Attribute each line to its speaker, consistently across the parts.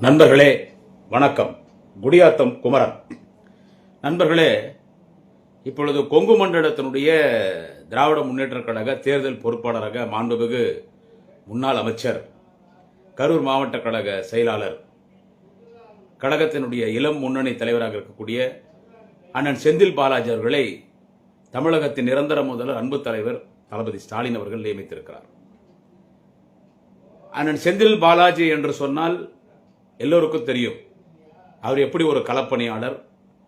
Speaker 1: நண்பர்களே வணக்கம். குடியாத்தம் குமரன். நண்பர்களே இப்பொழுது கொங்கு மண்டலத்தினுடைய திராவிட முன்னேற்றக் கழக தேர்தல் பொறுப்பாளராக மாண்புமிகு முன்னாள் அமைச்சர் கரூர் மாவட்ட கழக செயலாளர் கழகத்தினுடைய இளம் முன்னணி தலைவராக இருக்கக்கூடிய அண்ணன் செந்தில் பாலாஜி அவர்களை தமிழகத்தின் நிரந்தர முதல்வர் அன்பு தலைவர் தளபதி ஸ்டாலின் அவர்கள் நியமித்திருக்கிறார். அண்ணன் செந்தில் பாலாஜி என்று சொன்னால் எல்லோருக்கும் தெரியும். அவர் எப்படி ஒரு களப்பணியாளர்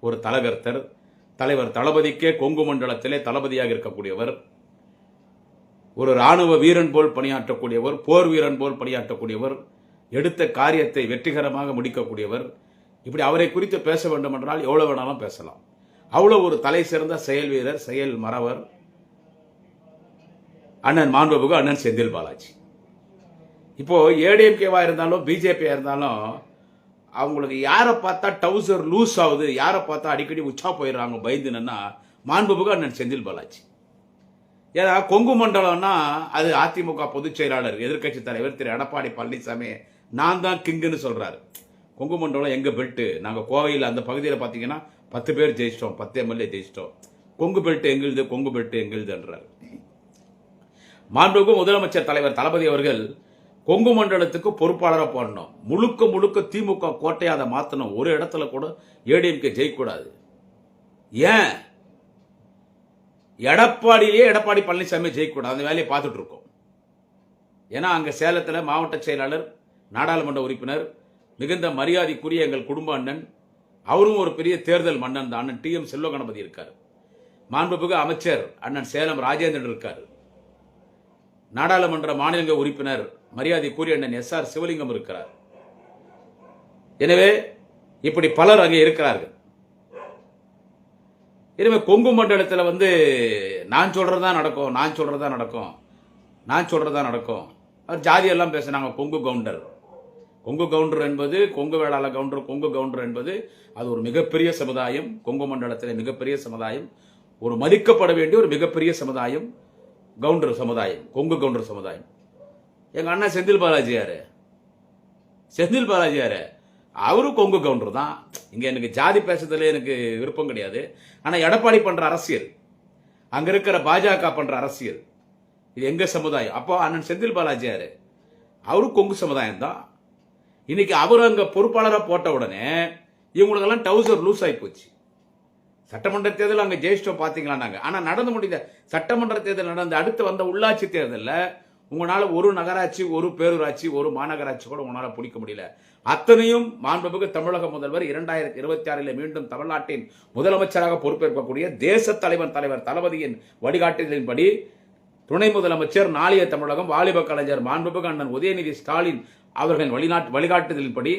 Speaker 1: ஒரு தலகர்த்தர் தலைவர் தளபதிக்கே கொங்கு மண்டலத்திலே தளபதியாக இருக்கக்கூடியவர் ஒரு ராணுவ வீரன் போல் பணியாற்றக்கூடியவர் போர் வீரன் போல் பணியாற்றக்கூடியவர் எடுத்த காரியத்தை வெற்றிகரமாக முடிக்கக்கூடியவர். இப்படி அவரை குறித்து பேச வேண்டும் என்றால் எவ்வளோ வேணாலும் பேசலாம். அவ்வளோ ஒரு தலை சிறந்த செயல் வீரர் செயல் மறவர் அண்ணன் மாண்புமிகு அண்ணன் செந்தில் பாலாஜி. இப்போ ஏடிஎம்கேவா இருந்தாலும் பிஜேபியா இருந்தாலும் அவங்களுக்கு யாரை பார்த்தா டவுசர் லூஸ் ஆகுது யாரை பார்த்தா அடிக்கடி உச்சா போயிடுறாங்க பயந்துனா மாண்புமிகு அண்ணன் செந்தில் பாலாஜி. ஏன்னா கொங்கு மண்டலம்னா அது அதிமுக பொதுச் செயலாளர் எதிர்க்கட்சி தலைவர் திரு எடப்பாடி பழனிசாமி நான் தான் கிங்குன்னு சொல்கிறாரு கொங்கு மண்டலம் எங்கள் பெல்ட்டு நாங்கள் கோவையில் அந்த பகுதியில் பார்த்தீங்கன்னா பத்து பேர் ஜெயிச்சிட்டோம் பத்து எம்எல்ஏ ஜெயிச்சிட்டோம். கொங்கு பெல்ட் எங்களுது கொங்கு பெல்ட் எங்களுதுன்றாரு. மாண்புமிகு முதலமைச்சர் தலைவர் தளபதி அவர்கள் கொங்கு மண்டலத்துக்கு பொறுப்பாளராக போடணும். முழுக்க முழுக்க திமுக கோட்டையை அதை மாற்றணும் ஒரு இடத்துல கூட ஏடிஎம்கே ஜெயிக்கக்கூடாது. ஏன்? எடப்பாடியிலேயே எடப்பாடி பழனிசாமி ஜெயிக்கக்கூடாது. அந்த வேலையை பார்த்துட்டு இருக்கோம். ஏன்னா அங்கே சேலத்தில் மாவட்ட செயலாளர் நாடாளுமன்ற உறுப்பினர் மிகுந்த மரியாதைக்குரிய எங்கள் குடும்ப அண்ணன் அவரும் ஒரு பெரிய தேர்தல் மன்னன் தான். அண்ணன் டி எம் செல்வ கணபதி இருக்கார். மாண்புமிகு அமைச்சர் அண்ணன் சேலம் ராஜேந்திரன் இருக்கார். நாடாளுமன்ற மாநிலங்க உறுப்பினர் மரியாதைக்குரிய அண்ணன் எஸ் ஆர் சிவலிங்கம் இருக்கிறார். எனவே இப்படி பலர் அங்கே இருக்கிறார்கள். எனவே கொங்கு மண்டலத்தில் வந்து நான் சொல்றதா நடக்கும் நான் சொல்றதா நடக்கும் நான் சொல்றதா நடக்கும். அவர் ஜாதியெல்லாம் பேசுனாங்க கொங்கு கவுண்டர். கொங்கு கவுண்டர் என்பது கொங்கு வேளாள கவுண்டர் கொங்கு கவுண்டர் என்பது அது ஒரு மிகப்பெரிய சமுதாயம் கொங்கு மண்டலத்தில் மிகப்பெரிய சமுதாயம் ஒரு மதிக்கப்பட வேண்டிய ஒரு மிகப்பெரிய சமுதாயம் கவுண்டர் சமுதாயம் கொங்கு கவுண்டர் சமுதாயம். எங்க அண்ணன் செந்தில் பாலாஜி யார் செந்தில் பாலாஜி யார் அவரும் கொங்கு கவுண்டர் தான். இங்கே எனக்கு ஜாதி பேசுறதுல எனக்கு விருப்பம் கிடையாது. ஆனால் எடப்பாடி பண்ணுற அரசியல் அங்கே இருக்கிற பாஜக பண்ணுற அரசியல் இது எங்கள் சமுதாயம்? அப்போ அண்ணன் செந்தில் பாலாஜி அவரும் கொங்கு சமுதாயம் தான். இன்னைக்கு அவர் அங்கே பொறுப்பாளராக போட்ட உடனே இவங்களுக்கெல்லாம் டவுசர் லூஸ் ஆகி போச்சு. சட்டமன்ற தேர்தல் அங்கே ஜெயிச்சிட்டோம் பார்த்தீங்களா நாங்கள் ஆனால் நடந்து முடிந்த சட்டமன்ற தேர்தல் நடந்த அடுத்து வந்த உள்ளாட்சி தேர்தலில் உங்களால் ஒரு நகராட்சி ஒரு பேரூராட்சி ஒரு மாநகராட்சி கூட உங்களால் பிடிக்க முடியல. அத்தனையும் மாண்புமிகு தமிழக முதல்வர் இரண்டாயிரத்தி இருபத்தி ஆறில் மீண்டும் தமிழ்நாட்டின் முதலமைச்சராக பொறுப்பேற்கக்கூடிய தேச தலைவன் தலைவர் தளபதியின் வழிகாட்டுதலின்படி துணை முதலமைச்சர் நாளைய தமிழகம் வாலிப கலைஞர் மாண்புமிகு அண்ணன் உதயநிதி ஸ்டாலின் அவர்களின் வழிநாட்டு வழிகாட்டுதலின்படி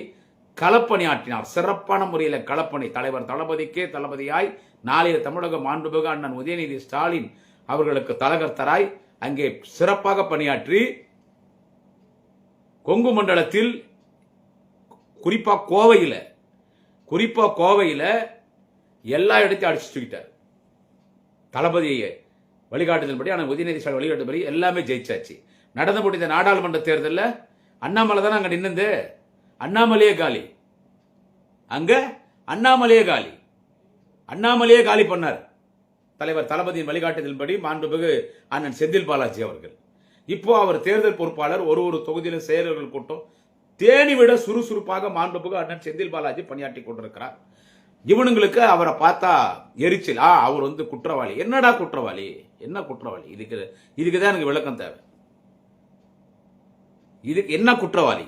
Speaker 1: களப்பணியாற்றினார். சிறப்பான முறையில் களப்பணி. தலைவர் தளபதிக்கே தளபதியாய் நாளைய தமிழக மாண்புமிகு அண்ணன் உதயநிதி ஸ்டாலின் அவர்களுக்கு தலகர்த்தராய் அங்கே சிறப்பாக பணியாற்றி கொங்கு மண்டலத்தில் குறிப்பாக கோவையில் குறிப்பாக கோவையில் எல்லா இடத்தையும் அடிச்சு தூக்கிட்டார். தளபதியை வழிகாட்டுதல்படி ஆனால் உதயநிதி ஸ்டாலின் வழிகாட்டுபடி எல்லாமே ஜெயிச்சாச்சு. நடந்து முடிந்த நாடாளுமன்ற தேர்தலில் அண்ணாமலை தானே அங்கே நின்னது. அண்ணாமலையே காலி. அங்கே அண்ணாமலையே காலி. அண்ணாமலையே காலி பண்ணார். தலைவர் தளபதியின் வழிகாட்டுதலின்படி மாண்புமிகு அண்ணன் செந்தில் பாலாஜி அவர்கள். இப்போ அவர் தேர்தல் பொறுப்பாளர் ஒரு ஒரு தொகுதியிலும் செயலர்கள் கூட்டம் தேனி விட சுறுசுறுப்பாக மாண்புமிகு அண்ணன் செந்தில் பாலாஜி பணியாற்றி கொண்டிருக்கிறார். இவனுங்களுக்கு அவரை பார்த்தா எரிச்சல். ஆ அவர் வந்து குற்றவாளி. என்னடா குற்றவாளி? என்ன குற்றவாளி? இதுக்கு இதுக்கு தான் எனக்கு விளக்கம் தேவை. இதுக்கு என்ன குற்றவாளி?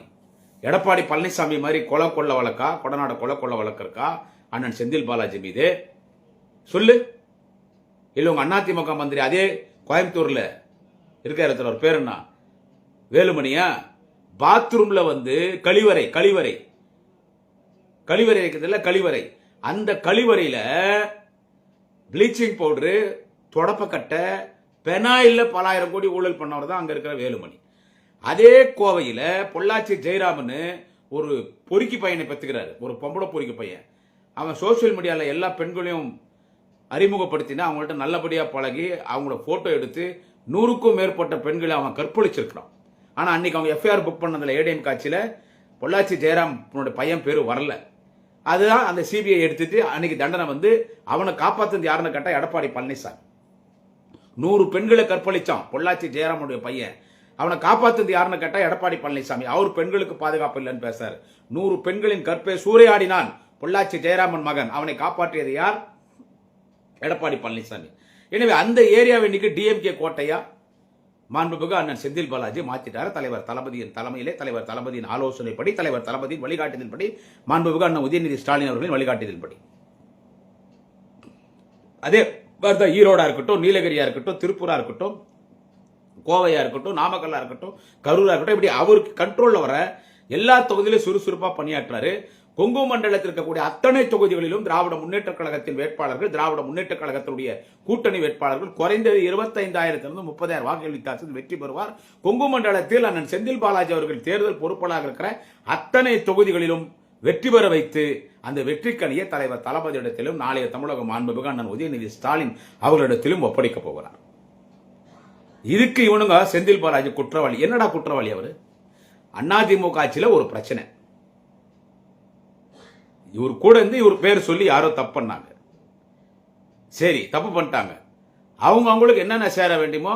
Speaker 1: எடப்பாடி பழனிசாமி மாதிரி கொலை கொள்ள வழக்கா? கொடநாட கொலை கொள்ள வழக்கு இருக்கா? அண்ணன் செந்தில் பாலாஜி மீது. சொல்லு. இல்லை உங்கள் அதிமுக மந்திரி அதே கோயம்புத்தூரில் இருக்கிற இடத்துல ஒரு பேர் என்ன? வேலுமணியா? பாத்ரூமில் வந்து கழிவறை கழிவறை. கழிவறை இருக்கிறதுல கழிவறை. அந்த கழிவறையில் ப்ளீச்சிங் பவுடரு தொடப்பக்கட்டை பெனாயில்ல பலாயிரம் கோடி ஊழல் பண்ணவர் தான் அங்கே இருக்கிற வேலுமணி. அதே கோவையில் பொள்ளாச்சி ஜெயராமன் ஒரு பொறுக்கி பையனை பெற்றுக்கிறாரு ஒரு பொம்பளை பொறுக்கி பையன். அவன் சோஷியல் மீடியாவில் எல்லா பெண்களையும் அறிமுகப்படுத்தினா அவங்கள்ட்ட நல்லபடியாக பழகி அவங்களோட ஃபோட்டோ எடுத்து நூறுக்கும் மேற்பட்ட பெண்களை அவன் கற்பழிச்சிருக்கிறான். ஆனால் அன்னைக்கு அவங்க எஃப்ஐஆர் புக் பண்ணதில் ஏடிஎம் காட்சியில் பொள்ளாச்சி ஜெயராம் பையன் பேர் வரல. அதுதான் அந்த சிபிஐ எடுத்துட்டு அன்னைக்கு தண்டனை வந்து அவனை காப்பாற்றுறது யாருன்னு கேட்டால் எடப்பாடி பழனிசாமி. நூறு பெண்களை கற்பழிச்சான் பொள்ளாச்சி ஜெயராமுடைய பையன். அவனை காப்பாற்றுறது யாருன்னு கேட்டால் எடப்பாடி பழனிசாமி. அவர் பெண்களுக்கு பாதுகாப்பு இல்லைன்னு பேசாரு. நூறு பெண்களின் கற்பை சூறையாடினான் பொள்ளாச்சி ஜெயராமன் மகன். அவனை காப்பாற்றியது யார்? எடப்பாடி பழனிசாமி. எனவே அந்த ஏரியாவை இன்னைக்கு டிஎம்கே கோட்டையா மாண்புமிகு அண்ணன் செந்தில் பாலாஜி மாற்றிட்டார் தலைவர் தளபதியின் தலைமையிலே தலைவர் தளபதியின் ஆலோசனைப்படி தலைவர் தளபதியின் வழிகாட்டுதல்படி மாண்புமிகு அண்ணன் உதயநிதி ஸ்டாலின் அவர்களின் வழிகாட்டுதல்படி அதே மாதிரி ஈரோடா இருக்கட்டும் நீலகிரியா இருக்கட்டும் திருப்பூரா இருக்கட்டும் கோவையா இருக்கட்டும் நாமக்கல்லா இருக்கட்டும் கரூரா இருக்கட்டும் இப்படி அவருக்கு கண்ட்ரோல்ல வர எல்லா தொகுதியிலும் சுறுசுறுப்பாக பணியாற்றாரு கொங்கு மண்டலத்தில் இருக்கக்கூடிய அத்தனை தொகுதிகளிலும் திராவிட முன்னேற்ற கழகத்தின் வேட்பாளர்கள் திராவிட முன்னேற்ற கழகத்தினுடைய கூட்டணி வேட்பாளர்கள் குறைந்தது இருபத்தைந்தாயிரத்திலிருந்து முப்பதாயிரம் வாக்குகள் வித்தியாசத்தில் வெற்றி பெறுவார். கொங்கு மண்டலத்தில் அண்ணன் செந்தில் பாலாஜி அவர்கள் தேர்தல் பொறுப்பாளராக இருக்கிற அத்தனை தொகுதிகளிலும் வெற்றி பெற வைத்து அந்த வெற்றிக்கணியை தலைவர் தளபதியிடத்திலும் நாளைய தமிழக மாண்புமிகு அண்ணன் உதயநிதி ஸ்டாலின் அவர்களிடத்திலும் ஒப்படைக்கப் போகிறார். இதுக்கு இவனுங்க செந்தில் பாலாஜி குற்றவாளி. என்னடா குற்றவாளி அவர்? அதிமுக ஆட்சியில் ஒரு பிரச்சனை. இவர் கூட இருந்து இவர் பேர் சொல்லி யாரோ தப்பு பண்ணாங்க. சரி தப்பு பண்ணிட்டாங்க. அவங்க அவங்களுக்கு என்னென்ன சேர வேண்டுமோ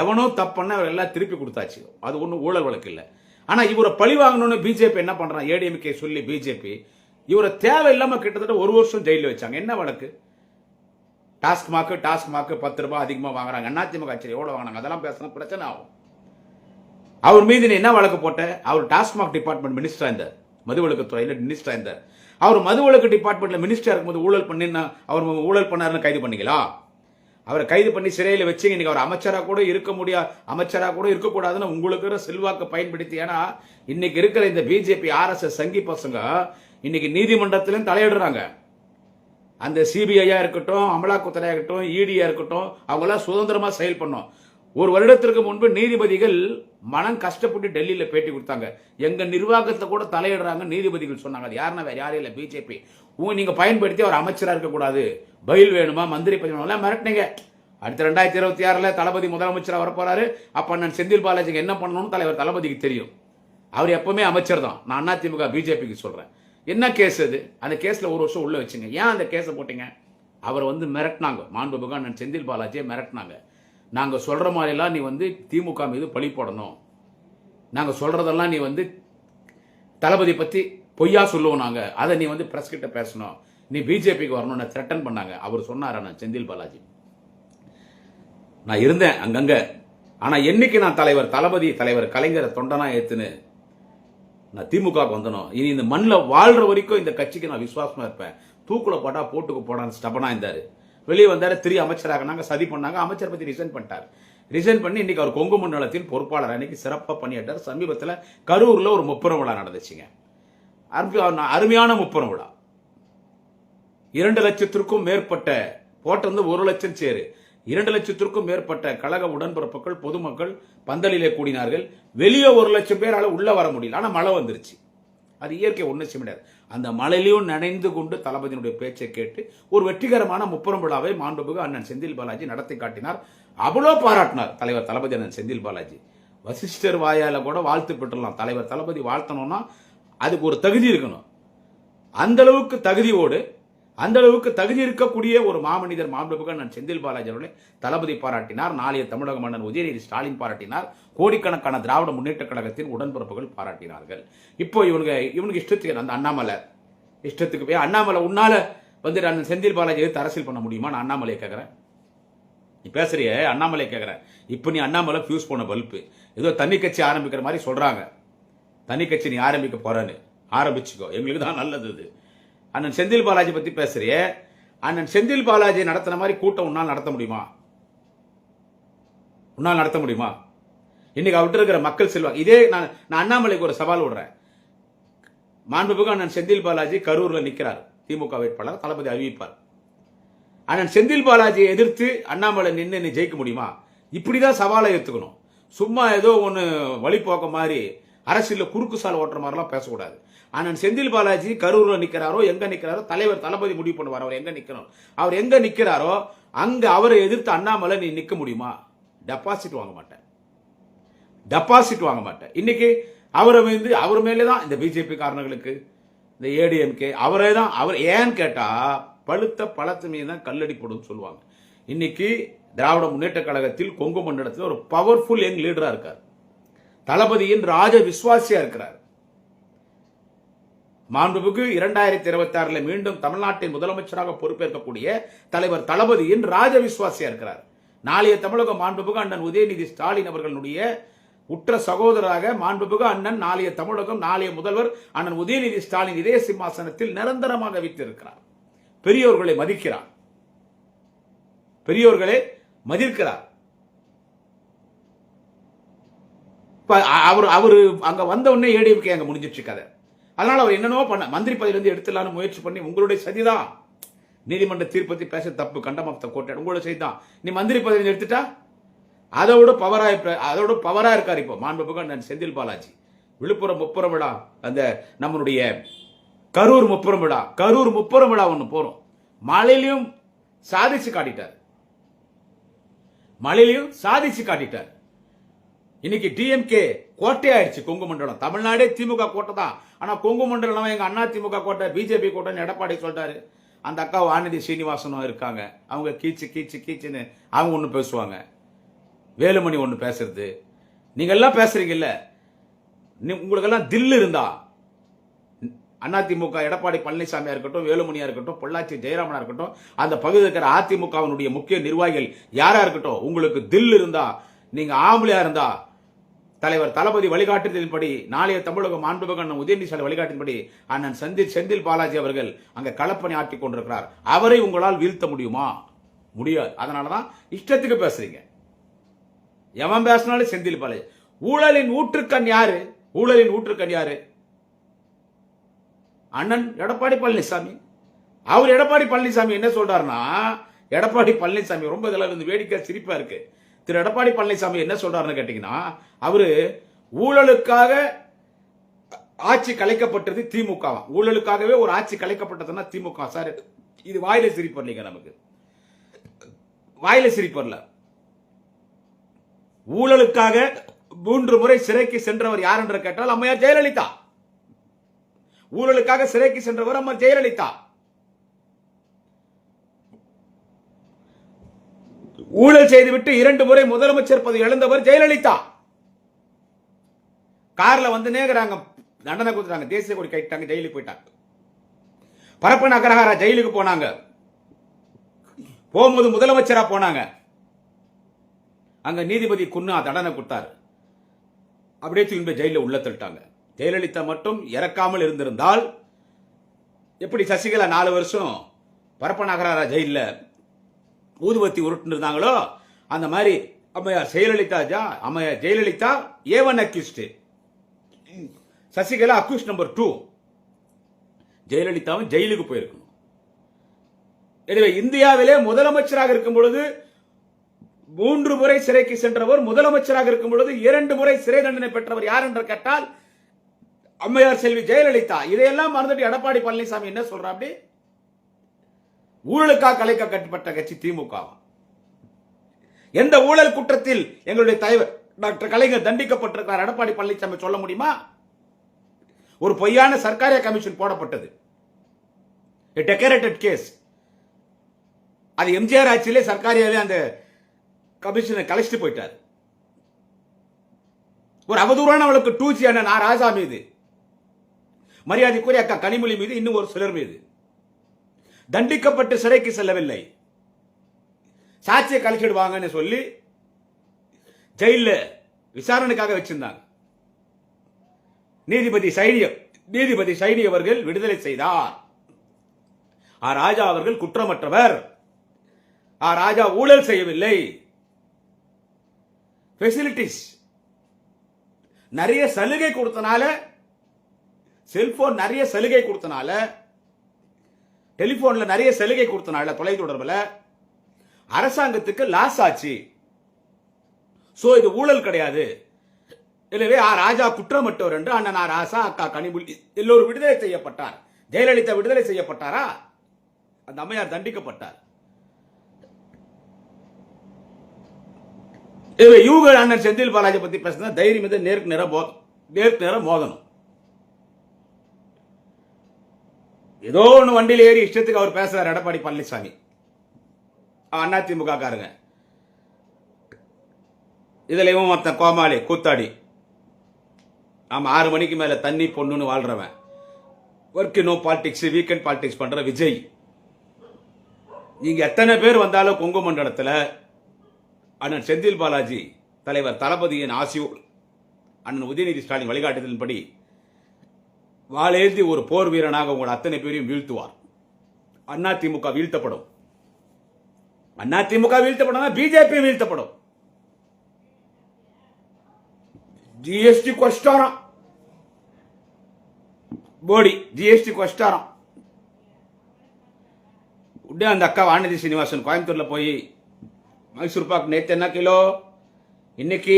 Speaker 1: எவனோ தப்பு பண்ண அவர் எல்லாம் திருப்பி கொடுத்தாச்சு. அது ஒன்றும் ஊழல் வழக்கு இல்லை. ஆனால் இவரை பழி வாங்கணும்னு பிஜேபி என்ன பண்ணுறான் ஏடிஎம்கே சொல்லி பிஜேபி இவரை தேவையில்லாமல் கிட்டத்தட்ட ஒரு வருஷம் ஜெயிலில் வச்சாங்க. என்ன வழக்கு? டாஸ்க் மார்க்கு டாஸ்க் மார்க்கு பத்து ரூபாய் அதிகமாக வாங்குறாங்க. அதிமுக ஆட்சியில் எவ்வளோ வாங்கினாங்க அதெல்லாம் பேசணும் பிரச்சனை ஆகும். அவர் மீது நீ என்ன வழக்கு போட்ட? அவர் டாஸ்மாக் டிபார்ட்மெண்ட் மினிஸ்டராக இருந்தார். மதுவிலக்குத்துறையில் மினிஸ்டராக இருந்தார். அவர் மதுவிலக்கு டிபார்ட்மெண்ட்ல மினிஸ்டர் இருக்கும்போது ஊழல் பண்ணினா அவர் ஊழல் பண்ணாருன்னு கைது பண்ணீங்களா அவரை கைது பண்ணி சிறையில் வச்சு இன்னைக்கு அவர் அமைச்சராக கூட இருக்க முடியா அமைச்சராக கூட இருக்கக்கூடாதுன்னு உங்களுக்கு செல்வாக்கு பயன்படுத்தி. ஏன்னா இன்னைக்கு இருக்கிற இந்த பிஜேபி ஆர்எஸ்எஸ் சங்கி பசங்க இன்னைக்கு நீதிமன்றத்திலும் தலையிடுறாங்க. அந்த சிபிஐயா இருக்கட்டும் அமலாக்கத்துறையா இருக்கட்டும் இடியா இருக்கட்டும் அவங்களாம் சுதந்திரமா செயல் பண்ணோம் ஒரு வருடத்திற்கு முன்பு நீதிபதிகள் மனம் கஷ்டப்பட்டு டெல்லியில் பேட்டி கொடுத்தாங்க. எங்கள் நிர்வாகத்தை கூட தலையிடுறாங்க நீதிபதிகள் சொன்னாங்க. அது யாருன்னா வேறு யாரும் இல்லை பிஜேபி. உங்க நீங்கள் பயன்படுத்தி அவர் அமைச்சராக இருக்கக்கூடாது பயில் வேணுமா மந்திரி பதவி எல்லாம் மிரட்டினீங்க. அடுத்த ரெண்டாயிரத்தி இருபத்தி ஆறில் தளபதி முதலமைச்சராக வரப்போறாரு. அப்போ நான் செந்தில் பாலாஜிக்கு என்ன பண்ணணும்னு தலைவர் தளபதிக்கு தெரியும். அவர் எப்பவுமே அமைச்சர் தான். நான் அதிமுக பிஜேபிக்கு சொல்கிறேன் என்ன கேஸ் அது? அந்த கேஸில் ஒரு வருஷம் உள்ளே வச்சுங்க. ஏன் அந்த கேஸை போட்டீங்க? அவர் வந்து மிரட்டினாங்க. மாண்புமிகு நான் செந்தில் பாலாஜியை மிரட்டினாங்க. நாங்கள் சொல்கிற மாதிரிலாம் நீ வந்து திமுக மீது பழி போடணும். நாங்கள் சொல்கிறதெல்லாம் நீ வந்து தளபதி பற்றி பொய்யா சொல்லுவோம் நாங்கள் அதை நீ வந்து ப்ரெஸ் கிட்ட பேசணும். நீ பிஜேபிக்கு வரணும்னு த்ரெட்டன் பண்ணாங்க. அவர் சொன்னார் அண்ணன் செந்தில் பாலாஜி. நான் இருந்தேன் அங்கங்கே. ஆனால் என்னைக்கு நான் தலைவர் தளபதி தலைவர் கலைஞரை தொண்டனா ஏற்றுன்னு நான் திமுக வந்தனும் இனி இந்த மண்ணில் வாழ்கிற வரைக்கும் இந்த கட்சிக்கு நான் விசுவாசமாக இருப்பேன். தூக்குல போட்டா போட்டுக்கு போடான்னு ஸ்டபனாக இருந்தார். வெளியே வந்தார் திரு அமைச்சராக. சதி பண்ணாங்க. அமைச்சர் பற்றி ரிசைன் பண்ணிட்டார். ரிசைன் பண்ணி இன்னைக்கு அவர் கொங்கு மண்டலத்தின் பொறுப்பாளர். அன்னைக்கு சிறப்பாக பண்ணிட்டார் சமீபத்தில் கரூரில் ஒரு முப்பெரும் விழா நடந்துச்சுங்க. அருமை- அருமையான முப்பெரும் விழா இரண்டு லட்சத்திற்கும் மேற்பட்ட போட்டது ஒரு லட்சம் சேரு. இரண்டு லட்சத்திற்கும் மேற்பட்ட கழக உடன்பிறப்புகள் பொதுமக்கள் பந்தலிலே கூடினார்கள். வெளியே ஒரு லட்சம் பேரால் உள்ள வர முடியல. ஆனால் மழை வந்துருச்சு. அது இயற்கை ஒன்றும் செய்ய முடியாது. அந்த மலையிலையும் நனைந்து கொண்டு தளபதியினுடைய பேச்சை கேட்டு ஒரு வெற்றிகரமான முப்புறம் விழாவை மாண்புமிகு அண்ணன் செந்தில் பாலாஜி நடத்தி காட்டினார். அவ்வளோ பாராட்டினார் தலைவர் தளபதி அண்ணன் செந்தில் பாலாஜி. வசிஷ்டர் வாயால் கூட வாழ்த்து பெற்றலாம் தலைவர் தளபதி வாழ்த்தணும்னா அதுக்கு ஒரு தகுதி இருக்கணும். அந்த அளவுக்கு தகுதியோடு அந்த அளவுக்கு தகுதி இருக்கக்கூடிய ஒரு மாமனிதர் மாமல்லபுகன் நான் செந்தில் பாலாஜி அவர்களை தளபதி பாராட்டினார் நாளைய தமிழக மன்னன் உதயநிதி ஸ்டாலின் பாராட்டினார் கோடிக்கணக்கான திராவிட முன்னேற்ற கழகத்தின் உடன்பிறப்புகள் பாராட்டினார்கள். இப்போ இவனுங்க இவனுக்கு இஷ்டத்துக்கு அந்த அண்ணாமலை இஷ்டத்துக்கு போய் அண்ணாமலை உன்னால வந்து நான் செந்தில் பாலாஜி எதிர்த்து அரசியல் பண்ண முடியுமா? நான் அண்ணாமலையை கேட்குறேன் நீ பேசுறிய அண்ணாமலை கேட்குறேன் இப்போ நீ அண்ணாமலை ஃபியூஸ் பண்ண பல்பு. ஏதோ தண்ணி கட்சி ஆரம்பிக்கிற மாதிரி சொல்கிறாங்க தனி கட்சி நீ ஆரம்பிக்க போறன்னு. ஆரம்பிச்சுக்கோ. எங்களுக்கு தான் நல்லது இது. அண்ணன் செந்தில் பாலாஜி பத்தி பேசுறிய. அண்ணன் செந்தில் பாலாஜி நடத்தின மாதிரி கூட்டம் உன்னால் நடத்த முடியுமா? உன்னால் நடத்த முடியுமா? இன்னைக்கு அவர்கிட்ட இருக்கிற மக்கள் செல்வாங்க இதே நான் நான் அண்ணாமலைக்கு ஒரு சவால் விடுறேன். மாண்புமிகு அண்ணன் செந்தில் பாலாஜி கரூரில் நிற்கிறார் திமுக வேட்பாளர் தளபதி அறிவிப்பார். அண்ணன் செந்தில் பாலாஜியை எதிர்த்து அண்ணாமலை நின்று நீ ஜெயிக்க முடியுமா? இப்படிதான் சவாலை ஏற்றுக்கணும் சும்மா ஏதோ ஒன்று வழிபோக்க மாதிரி அரசியலில் குறுக்கு சால் ஓட்டுற மாதிரிலாம் பேசக்கூடாது. ஆனால் செந்தில் பாலாஜி கரூரில் நிற்கிறாரோ எங்கே நிற்கிறாரோ தலைவர் தளபதி முடிவு பண்ணுவார். அவர் எங்கே நிக்கணும்? அவர் எங்கே நிற்கிறாரோ அங்கே அவரை எதிர்த்து அண்ணாமலை நீ நிற்க முடியுமா? டெபாசிட் வாங்க மாட்டேன். டெபாசிட் வாங்க மாட்டேன். இன்னைக்கு அவரை வந்து அவர் மேலே தான் இந்த பிஜேபி காரணங்களுக்கு இந்த ஏடிஎம்கே அவரே தான் அவர் ஏன்னு கேட்டால் பழுத்த பழத்து மீது தான் கல்லடி போடும் சொல்லுவாங்க. இன்னைக்கு திராவிட முன்னேற்ற கழகத்தில் கொங்கு மண்டலத்தில் ஒரு பவர்ஃபுல் யங் லீடராக இருக்கார். தளபதியின் ராஜ விஸ்வாசியா இருக்கிறார். மாண்புமிகு இரண்டாயிரத்தி இருபத்தி ஆறுல மீண்டும் தமிழ்நாட்டின் முதலமைச்சராக பொறுப்பேற்கக்கூடிய தலைவர் தளபதியின் ராஜ விஸ்வாசியா இருக்கிறார். நாளைய தமிழக மாண்புமிகு அண்ணன் உதயநிதி ஸ்டாலின் அவர்களுடைய உற்ற சகோதரராக மாண்புமிகு அண்ணன் நாளைய தமிழகம் நாளைய முதல்வர் அண்ணன் உதயநிதி ஸ்டாலின் இதே சிம்மாசனத்தில் நிரந்தரமாக வைத்திருக்கிறார் பெரியோர்களை மதிக்கிறார். பெரியோர்களை மதிக்கிறார். இப்போ அவர் அவர் அங்கே வந்த உடனே ஏடிஎம்கே அங்கே முடிஞ்சிச்சு கதை. அதனால் அவர் என்னென்னவோ பண்ண. மந்திரி பதவியிலிருந்து எடுத்துடலான்னு முயற்சி பண்ணி உங்களுடைய சதிதான் நீதிமன்ற தீர்ப்பத்தி பேச தப்பு கண்டம் ஆஃப் த கோர்ட் உங்களோட செய்தான் நீ மந்திரி பதவி எடுத்துட்டா? அதோட பவராக அதோட பவராக இருக்கார் இப்போ மாண்புமிகு செந்தில் பாலாஜி. விழுப்புரம் முப்புரம் விழா அந்த நம்மளுடைய கரூர் முப்புரம் விழா கரூர் முப்புரம் விழா ஒன்று போகிறோம் மழையிலையும் சாதிச்சு காட்டிட்டார். மழையிலையும் சாதிச்சு காட்டிட்டார். இன்னைக்கு டிஎம்கே கோட்டை ஆயிடுச்சு கொங்கு மண்டலம். தமிழ்நாடே திமுக கோட்டை தான். ஆனா கொங்கு மண்டலம் எங்க அண்ணா திமுக கோட்டை பிஜேபி கோட்டைன்னு எடப்பாடி சொல்லிட்டாரு. அந்த அக்கா வானதி சீனிவாசனும் இருக்காங்க. அவங்க கீச்சு கீச்சு கீச்சுன்னு அவங்க ஒன்று பேசுவாங்க. வேலுமணி ஒன்று பேசுறது. நீங்க எல்லாம் பேசுறீங்கல்ல? நீ- உங்களுக்கெல்லாம் தில் இருந்தா? அதிமுக எடப்பாடி பழனிசாமியா இருக்கட்டும் வேலுமணியா இருக்கட்டும் பொள்ளாச்சி ஜெயராமனா இருக்கட்டும் அந்த பகுதியில் இருக்கிற அதிமுகவினுடைய முக்கிய நிர்வாகிகள் யாரா இருக்கட்டும் உங்களுக்கு தில் இருந்தா நீங்க ஆம்பளையா இருந்தா தலைவர் தளபதி வழிகாட்டுதலின்படி நாளைய தமிழக மாண்புமிகு அண்ணன் உதயநிதி ஸ்டாலின் வழிகாட்டின்படி அண்ணன் செந்தில் செந்தில் பாலாஜி அவர்கள் அங்கே களப்பணி ஆட்டி கொண்டிருக்கிறார். அவரை உங்களால் வீழ்த்த முடியுமா? முடியாது. அதனாலதான் இஷ்டத்துக்கு பேசுறீங்க. எவன் பேசினாலும் செந்தில் பாலாஜி. ஊழலின் ஊற்றுக்கண் யாரு? ஊழலின் ஊற்றுக்கண் யாரு? அண்ணன் எடப்பாடி பழனிசாமி. அவர் எடப்பாடி பழனிசாமி என்ன சொல்றாருன்னா எடப்பாடி பழனிசாமி ரொம்ப இதில் வந்து வேடிக்கை சிரிப்பா இருக்கு. திரு எடப்பாடி பழனிசாமி என்ன சொல்றாருன்னு கேட்டீங்கன்னா அவரு ஊழலுக்காக ஆட்சி கலைக்கப்பட்டது திமுக ஊழலுக்காகவே ஒரு ஆட்சி கலைக்கப்பட்டதுன்னா திமுக சார் இது வாயில சிரிப்பு இல்லைங்க நமக்கு. வாயில சிரிப்பு இல்ல ஊழலுக்காக மூன்று முறை சிறைக்கு சென்றவர் யார் என்று கேட்டால் அம்மையார் ஜெயலலிதா. ஊழலுக்காக சிறைக்கு சென்றவர் அம்மா ஜெயலலிதா. ஊழல் செய்துவிட்டு இரண்டு முறை முதலமைச்சர் பதவி இழந்தவர் ஜெயலலிதா. கார்ல வந்து நேகிறாங்க தண்டனை கொடுத்துட்டாங்க. தேசிய கொடி கைட்டாங்க ஜெயிலுக்கு போயிட்டாங்க. பரப்பன அகரஹாரா ஜெயிலுக்கு போனாங்க. போகும்போது முதலமைச்சரா போனாங்க. அங்க நீதிபதி குன்னா தண்டனை கொடுத்தாரு. அப்படியே தூக்கி ஜெயில உள்ள தள்ளிட்டாங்க. ஜெயலலிதா மட்டும் இறக்காமல் இருந்திருந்தால் எப்படி சசிகலா நாலு வருஷம் பரப்பநகராரா ஜெயிலில் ஊதுபத்தி உருட்டுருந்தாங்களோ அந்த மாதிரி அம்மையார் ஜெயலலிதா ஜா அம்மையார் Jayalalithaa A one accused Sasikala accused number two ஜெயலலிதாவும் ஜெயிலுக்கு போயிருக்கணும். எனவே இந்தியாவிலே முதலமைச்சராக இருக்கும் பொழுது மூன்று முறை சிறைக்கு சென்றவர் முதலமைச்சராக இருக்கும் பொழுது இரண்டு முறை சிறை தண்டனை பெற்றவர் யார் என்று கேட்டால் அம்மையார் செல்வி ஜெயலலிதா. இதையெல்லாம் மறந்துட்டு எடப்பாடி பழனிசாமி என்ன சொல்றா அப்படி ஊழலுக்காக கலைக்க கட்டுப்பட்ட கட்சி திமுக. எந்த ஊழல் குற்றத்தில் எங்களுடைய தலைவர் டாக்டர் கலைஞர் தண்டிக்கப்பட்டிருக்கிறார்? எடப்பாடி பழனிசாமி சொல்ல முடியுமா? ஒரு பொய்யான சர்க்காரிய கமிஷன் போடப்பட்டது. டெக்கரேட்டட் கேஸ் அது எம்ஜிஆர் ஆட்சியிலே சர்க்காரியாவே அந்த கமிஷனை கலைச்சிட்டு போயிட்டார். ஒரு அவதூறான அவளுக்கு அண்ணன் நான் ராஜா மீது. மரியாதைக்குரிய அக்கா கனிமொழி மீது இன்னும் ஒரு சிலர் மீது. தண்டிக்கப்பட்டு சிறைக்கு செல்லவில்லை. சாட்சியை கழிச்சிடுவாங்கன்னு சொல்லி ஜெயில விசாரணைக்காக வச்சிருந்தாங்க. நீதிபதி சைனிய நீதிபதி சைனி அவர்கள் விடுதலை செய்தார். ஆ ராஜா அவர்கள் குற்றமற்றவர். ஆ ராஜா ஊழல் செய்யவில்லை. ஃபெசிலிட்டிஸ் நிறைய சலுகை கொடுத்தனால செல்போன் நிறைய சலுகை கொடுத்தனால டெலிபோன்ல நிறைய சலுகை கொடுத்தனால தொலைத்தொடர்பில் அரசாங்கத்துக்கு லாஸ் ஆச்சு. சோ இது ஊழல் கிடையாது. எனவே ஆ ராஜா குற்றமற்றவர் என்று அண்ணன் ஆ ராசா அக்கா கனிமொழி எல்லோரும் விடுதலை செய்யப்பட்டார். ஜெயலலிதா விடுதலை செய்யப்பட்டாரா? அந்த அம்மையார் தண்டிக்கப்பட்டார். யூக அண்ணன் செந்தில் பாலாஜி பத்தி பேசுனா தைரியம் இது நேருக்கு நேரம் நேருக்கு நேரம் மோதணும். ஏதோ ஒன்று வண்டியில் ஏறி இஷ்டத்துக்கு அவர் பேசுறார் எடப்பாடி பழனிசாமி அதிமுக காருங்க. இதில் இவன் மொத்த கோமாளி கூத்தாடி. நாம் ஆறு மணிக்கு மேலே தண்ணி பொண்ணுன்னு வாழ்றவன். Work no politics weekend politics பண்ணுற விஜய். நீங்கள் எத்தனை பேர் வந்தாலும் கொங்கு மண்டலத்தில் அண்ணன் செந்தில் பாலாஜி தலைவர் தளபதியின் ஆசியோடு அண்ணன் உதயநிதி ஸ்டாலின் வழிகாட்டுதலின்படி வாளேந்தி ஒரு போர் வீரனாக உங்கள் அத்தனை பேரையும் வீழ்த்துவார் அதிமுக வீழ்த்தப்படும் அதிமுக வீழ்த்தப்படும் பிஜேபி வீழ்த்தப்படும் ஜிஎஸ்டி கொஸ்டாராம் போடி ஜிஎஸ்டி கொஸ்டாராம் உடனே அந்த அக்கா வானதி சீனிவாசன் கோயம்புத்தூர்ல போய் மைசூர் பாக் நேத்து என்ன கிலோ இன்னைக்கு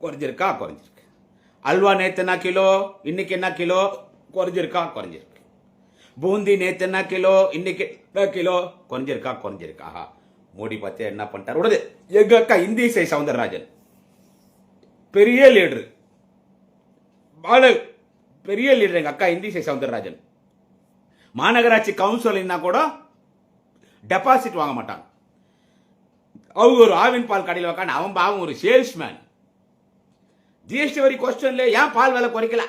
Speaker 1: குறைஞ்சிருக்கா குறைஞ்சிருக்கு அல்வா நேற்று என்ன கிலோ? இன்னைக்கு என்ன கிலோ? குறைஞ்சிருக்கா? குறைஞ்சிருக்கு. பூந்தி நேற்று என்ன கிலோ? இன்னைக்கு என்ன கிலோ? குறைஞ்சிருக்கா? குறைஞ்சிருக்கா. மோடி பார்த்து என்ன பண்ணிட்டார்? உடனே எங்க அக்கா இந்தி சை சவுந்தரராஜன். பெரிய லீடரு பால. பெரிய லீடர் எங்க அக்கா இந்தி சை சவுந்தரராஜன். மாநகராட்சி கவுன்சிலர்னா கூட டெபாசிட் வாங்க மாட்டாங்க. அவங்க ஒரு ஆவின் பால் கடையில் உக்காந்து அவன் பாவம் ஒரு சேல்ஸ்மேன் ஜிஎஸ்டி வரி கொஸ்டின்ல ஏன் பால் விலை குறைக்கல?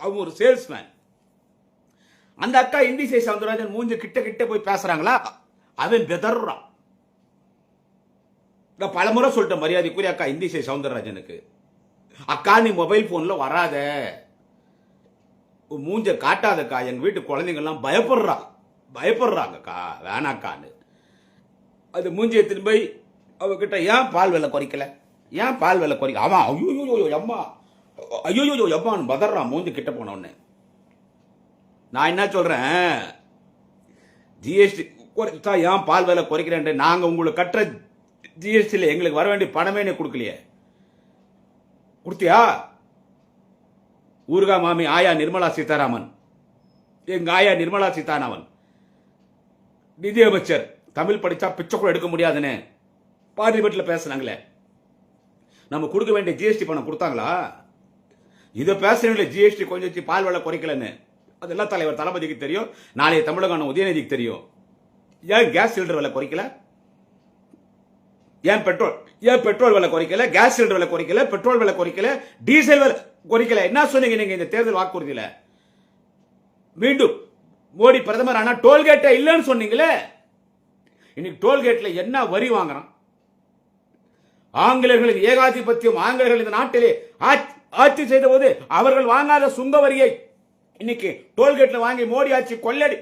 Speaker 1: அவங்க ஒரு சேல்ஸ்மேன் அந்த அக்கா இந்தி சை சவுந்தரராஜன் மூஞ்சி கிட்ட கிட்ட போய் பேசுறாங்களா? அவன் பெதர்றான். நான் பலமுறை சொல்லிட்டேன் மரியாதைக்குரிய அக்கா இந்தி சை சவுந்தரராஜனுக்கு. அக்கா நீ மொபைல் போன்ல வராத. மூஞ்ச காட்டாதக்கா. எங்க வீட்டு குழந்தைங்கள்லாம் பயப்படுறா. பயப்படுறாங்கக்கா வேணாக்கான்னு. அது மூஞ்சி எடுத்துட்டு போய் அவகிட்ட ஏன் பால் விலை குறைக்கலை? ஏன் பால் விலை குறைக்க அவன் ஐயோ அம்மா ஐயோ எம்மான்னு பதறான் மூஞ்சி கிட்ட போன உடனே. நான் என்ன சொல்கிறேன் ஜிஎஸ்டி குறைச்சா ஏன் பால் விலை குறைக்கிறேன் நாங்கள் உங்களுக்கு கட்டுற ஜிஎஸ்டியில் எங்களுக்கு வர வேண்டிய பணமே நீ கொடுக்கலையே. கொடுத்தியா? ஊர்கா மாமி ஆயா நிர்மலா சீதாராமன். எங்க ஆயா நிர்மலா சீதாராமன். நிதியமைச்சர் தமிழ் படித்தா பிச்சை கூட எடுக்க முடியாதுன்னு. பார்லிமெண்ட்டில் பேசுனாங்களே. நம்ம கொடுக்க வேண்டிய ஜிஎஸ்டி பணம் கொடுத்தாங்களா? இதை பேசுறீங்களே ஜிஎஸ்டி கொஞ்சம் வச்சு பால் விலை குறைக்கலன்னு. அதெல்லாம் தலைவர் தளபதிக்கு தெரியும் நாளைய தமிழகம் உதயநிதிக்கு தெரியும். ஏன் கேஸ் சிலிண்டர் விலை குறைக்கல? ஏன் பெட்ரோல் ஏன் பெட்ரோல் விலை குறைக்கல? கேஸ் சிலிண்டர் விலை குறைக்கல பெட்ரோல் விலை குறைக்கல டீசல் விலை குறைக்கல. என்ன சொன்னீங்க நீங்க இந்த தேர்தல் வாக்குறுதியில? மீண்டும் மோடி பிரதமர் ஆனா டோல்கேட்டே இல்லைன்னு சொன்னீங்களே. இன்னைக்கு டோல்கேட்ல என்ன வரி வாங்குறான்? ஆங்கிலேயர்களின் ஏகாதிபத்தியம் ஆங்கிலேயர்கள் இந்த நாட்டிலே ஆட்சி- ஆட்சி செய்த போது அவர்கள் வாங்காத சுங்க வரியை இன்னைக்கு டோல்கேட்ல வாங்கி மோடி ஆட்சி கொள்ளடி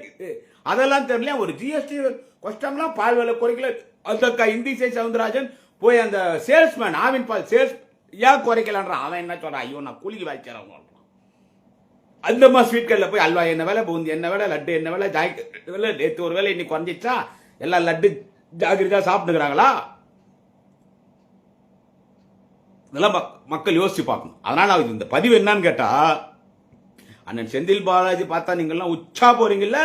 Speaker 1: அதெல்லாம் தெரியல ஒரு ஜிஎஸ்டி கஷ்டம்லாம் பால் விலை குறைக்கல. அந்த இந்தி சை சவுந்தரராஜன் போய் அந்த சேல்ஸ்மேன் ஆவின் பால் சேல்ஸ் ஏன் குறைக்கலான்றான் அவன் என்ன சொல்றான்? ஐயோ நான் கூலிக்கு வேலை அந்த மாதிரி ஸ்வீட் போய் அல்வா என்ன வேலை பூந்தி என்ன வேலை லட்டு என்ன வேலை ஜாய் வேலை நேற்று ஒரு வேலை இன்னைக்கு குறைஞ்சிச்சா? எல்லாம் லட்டு ஜாகிரதா சாப்பிட்டுக்கிறாங்களா? இதெல்லாம் மக்- மக்கள் யோசிச்சு பார்க்கணும். அதனால் இந்த பதிவு என்னன்னு கேட்டால் அண்ணன் செந்தில் பாலாஜி பார்த்தா நீங்கள்லாம் உச்சா போறீங்கல்ல?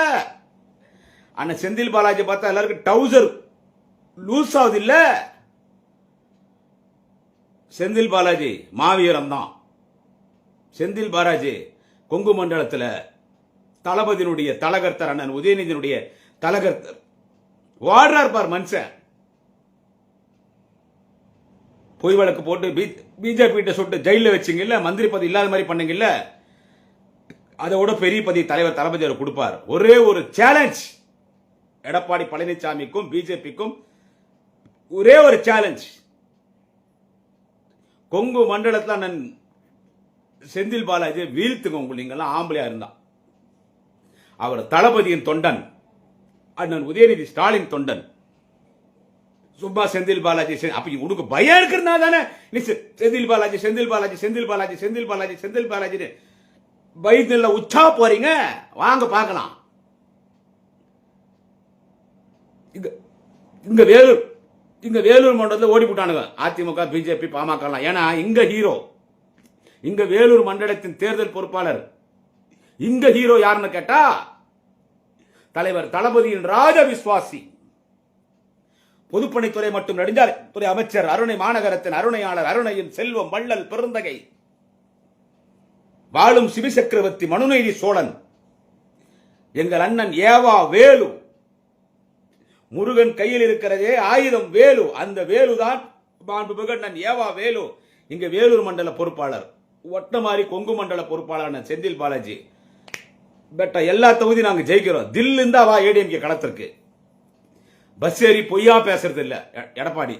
Speaker 1: அண்ணன் செந்தில் பாலாஜி பார்த்தா எல்லாருக்கும் டவுசர் லூஸ் ஆகுது இல்லை செந்தில் பாலாஜி மாவீரம் தான் செந்தில் பாலாஜி கொங்கு மண்டலத்தில் தளபதியினுடைய தலகர்த்தர் அண்ணன் உதயநிதியினுடைய தலகர்த்தர். வாடுறார் பார் மனுஷன். பொய் வழக்கு போட்டு பி பிஜேபிகிட்ட சொல்லிட்டு ஜெயிலில் வச்சிங்கல்ல மந்திரி பதவி இல்லாத மாதிரி அதை அதோட பெரிய பதவி தலைவர் தளபதி அவர் கொடுப்பார். ஒரே ஒரு சேலஞ்ச் எடப்பாடி பழனிசாமிக்கும் பிஜேபிக்கும் ஒரே ஒரு சேலஞ்ச் கொங்கு மண்டலத்தில் நான் செந்தில் பாலாஜி வீழ்த்துங்க உங்களுக்கு நீங்கெல்லாம் ஆம்பளையா இருந்தான் அவர் தளபதியின் தொண்டன் அண்ணன் உதயநிதி ஸ்டாலின் தொண்டன். சும்மா செந்தில் பாலாஜி அப்ப உனக்கு பயம் இருக்கிறதா தானே? நீ செந்தில் பாலாஜி செந்தில் பாலாஜி செந்தில் பாலாஜி செந்தில் பாலாஜி செந்தில் பாலாஜின்னு பயத்துல உச்சா போறீங்க? வாங்க பார்க்கலாம். இங்க இங்க வேலூர் இங்க வேலூர் மண்டலத்தில் ஓடி போட்டானுங்க. அதிமுக பிஜேபி பாமக எல்லாம் ஏன்னா இங்க ஹீரோ. இங்க வேலூர் மண்டலத்தின் தேர்தல் பொறுப்பாளர். இங்க ஹீரோ யாருன்னு கேட்டா தலைவர் தளபதியின் ராஜ விஸ்வாசி. பொதுப்பணித்துறை மற்றும் நெடுஞ்சாலைத்துறை அமைச்சர் அருணை மாநகரத்தின் அருணையாளர் அருணையின் செல்வம் வள்ளல் பெருந்தகை. வாழும் சிவி சக்கரவர்த்தி மனுநீதி சோழன். எங்கள் அண்ணன் ஏவா வேலு. முருகன் கையில் இருக்கிறதே ஆயுதம் வேலு. அந்த வேலுதான் மாண்புமிகு அண்ணன் ஏவா வேலு. இங்க வேலூர் மண்டல பொறுப்பாளர். ஒட்டமாரி கொங்கு மண்டல பொறுப்பாளர் செந்தில் பாலாஜி. பெட்ட எல்லா தொகுதி நாங்கள் ஜெயிக்கிறோம். தில்லு இருந்தா வா ஏடிஎம்கே களத்திற்கு. பஸ் ஏறி பொய்யா பேசுறது இல்லை எடப்பாடி.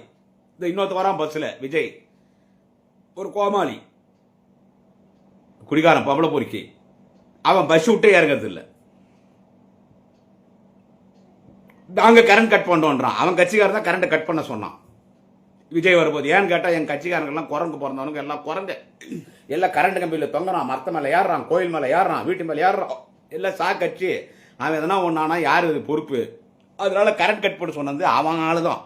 Speaker 1: இந்த இன்னொருத்த வரான் பஸ்ஸில் விஜய். ஒரு கோமாளி. குடிகாரன் பம்பளை பொறுக்கி அவன் பஸ் விட்டே இறங்குறது இல்லை நாங்கள் கரண்ட் கட் பண்ணோன்றான் அவன் கட்சிக்காரன் தான் கரண்ட் கட் பண்ண சொன்னான். விஜய் வரும்போது ஏன்னு கேட்டால் என் கட்சிக்காரங்கெல்லாம் குரங்கு பிறந்தவனுங்க எல்லாம் குரங்கு. எல்லாம் கரண்ட் கம்பியில் தொங்குறான். மரத்த மேலே ஏறுறான் கோயில் மேலே ஏறுறான் வீட்டு மேலே ஏறுறான். எல்லாம் சா கட்சி அவன் எதனா ஒன்றானா யார் இது பொறுப்பு? அதனால கரண்ட் கட் பண்ண சொன்னது அவன் ஆளுதான்.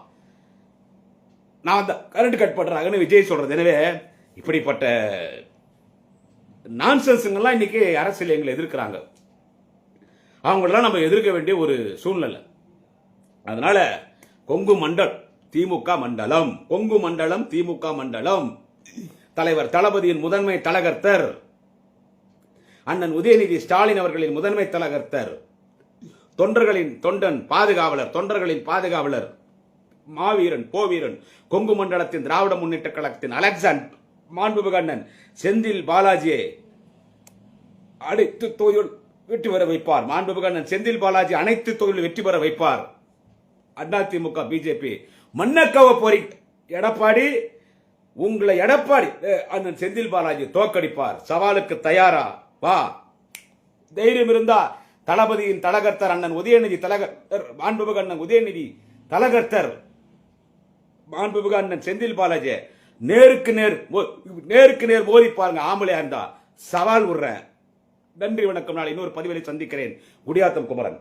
Speaker 1: நான் அந்த கரண்ட் கட் பண்ணுறாங்கன்னு விஜய் சொல்கிறது எனவே இப்படிப்பட்ட நான்சென்ஸுங்கெல்லாம் இன்றைக்கி அரசியல் எங்களை எதிர்க்கிறாங்க. அவங்களெல்லாம் நம்ம எதிர்க்க வேண்டிய ஒரு சூழ்நிலை. அதனால் கொங்கு மண்டல் திமுக மண்டலம் கொங்கு மண்டலம் திமுக மண்டலம். தலைவர் தளபதியின் முதன்மை தலகர்த்தர். அண்ணன் உதயநிதி ஸ்டாலின் அவர்களின் முதன்மை தலகர்த்தர். தொண்டர்களின் தொண்டன் பாதுகாவலர் தொண்டர்களின் பாதுகாவலர் மாவீரன் போவீரன் கொங்கு மண்டலத்தின் திராவிட முன்னேற்ற கழகத்தின் அலெக்சாண்ட் மாண்புமிகு அண்ணன் செந்தில் பாலாஜியை அனைத்து தொழில் வெற்றி பெற வைப்பார். மாண்புமிகு அண்ணன் செந்தில் பாலாஜி அனைத்து தொழில் வெற்றி பெற வைப்பார். அதிமுக பிஜேபி மன்னக்கவ போரி எடப்பாடி உங்களை எடப்பாடி அண்ணன் செந்தில் பாலாஜி தோக்கடிப்பார் சவாலுக்கு தயாரா? வா. தைரியம் இருந்தா தளபதியின் தலகர்த்தர் அண்ணன் உதயநிதி தலகர்த்தர் மாண்புமிகு அண்ணன் உதயநிதி தலகர்த்தர் மாண்புமிகு அண்ணன் செந்தில் பாலாஜி நேருக்கு நேர் நேருக்கு நேர் மோதி பாருங்க ஆம்பளையா இருந்தா. சவால் விடுறேன் நன்றி வணக்கம். நாளை இன்னொரு பதிவிலை சந்திக்கிறேன். குடியாத்தம் குமரன்.